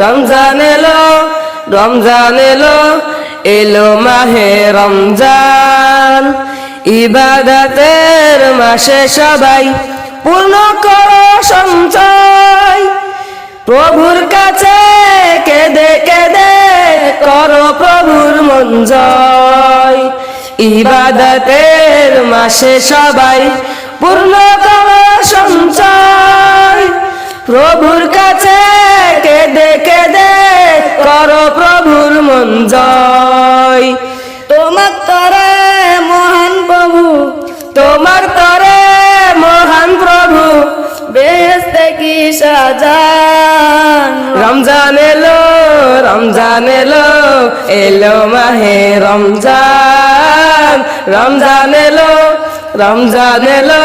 রমজান এলো রমজান এলো এলো মাহে রমজান। ইবাদতের মাসে সবাই পূর্ণ করো সঞ্চয়। প্রভুর কাছে কেঁদে কেঁদে করো প্রভুর মন জয়। ইবাদতের মাসে সবাই পূর্ণ করো সঞ্চয়। প্রভুর কাছে কেঁদে কেঁদে করো প্রভুর মন জয়। তোমার তরে মহান প্রভু, তোমার তরে মহান প্রভু বেহেস্তে কি সাজান? রমজান এলো রমজান এলো এলো মাহে রমজান। রমজান এলো রমজান এলো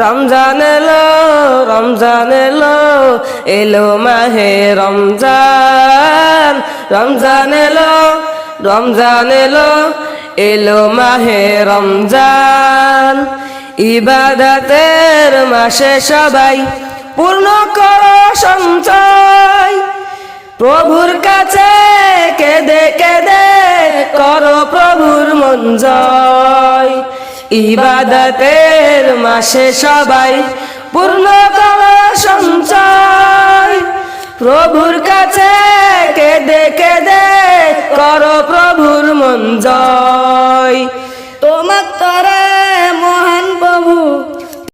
রমজান এলো রমজান এলো এলো মাহে রমজান। রমজান এলো রমজান এলো এলো মাহে রমজান। ইবাদতের মাসে সবাই পূর্ণ করো সঞ্চয়। প্রভুর কাছে কেঁদে কেঁদে করো প্রভুর ইবাদতের মাসে সবাই পূর্ণ কর সঞ্চয়। প্রভুর কাছে কেঁদে কেঁদে করো প্রভুর মন জয়।